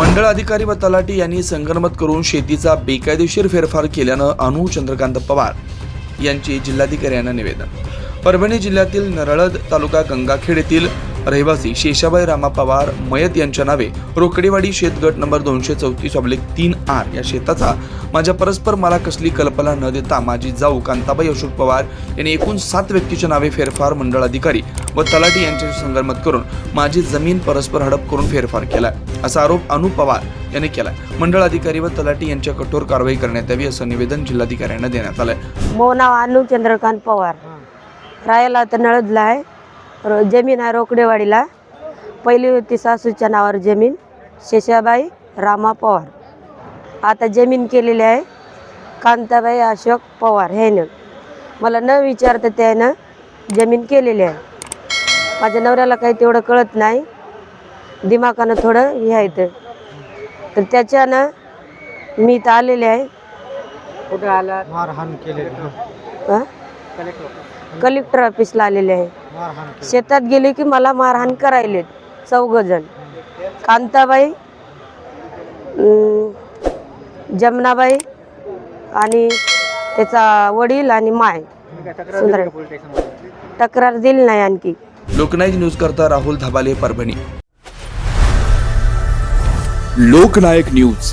मंडळ अधिकारी व तलाठी यांनी संगनमत करून शेतीचा बेकायदेशीर फेरफार केल्यानं अनु चंद्रकांत पवार यांचे जिल्हाधिकारी यांना निवेदन. परभणी जिल्ह्यातील नरळद तालुका गंगाखेड येथील रहिवासी शेषाबाई रामा पवार मयत यांच्या नावे रोकडेवाडी शेतगट नंबर दोनशे चौतीस ऑब्लिक तीन आर या शेताचा माझ्या परस्पर मला कसली कल्पना न देता माझी जाऊ कांताबाई अशोक पवार यांनी एकूण सात व्यक्तीच्या नावे फेरफार मंडळ अधिकारी व तलाठी यांच्याशी संगनमत करून माझी जमीन परस्पर हडप करून फेरफार केलाय असा आरोप अनु पवार यांनी केलाय. मंडळ अधिकारी व तलाठी यांच्या कठोर कारवाई करण्यात यावी असं निवेदन जिल्हाधिकाऱ्यांना देण्यात आलंय. मो नाव अनु चंद्रकांत पवार. राहायला तर नळदला आहे. रो- जमीन आहे रोकडेवाडीला. पहिली होती सासूच्या नावावर जमीन शेषाबाई रामा पवार. आता जमीन केलेली आहे कांताबाई अशोक पवार ह्यानं. मला न विचारता त्यानं जमीन केलेली आहे. माझ्या नवऱ्याला काही तेवढं कळत नाही. दिमाकानं थोडं हे आहे. तर त्याच्यानं मी इथं आलेले आहे. कुठे आला हं? कलेक्टर ऑफिसला आलेले आहे. शेतात गेले की मला मारहाण करायले चौघ जण कांताबाई जमनाबाई आणि त्याचा वडील आणि माय. सुंदर. तक्रार दिली नाही आणखी. लोकनायक न्यूज करता राहुल धबाले परभणी. लोकनायक न्यूज.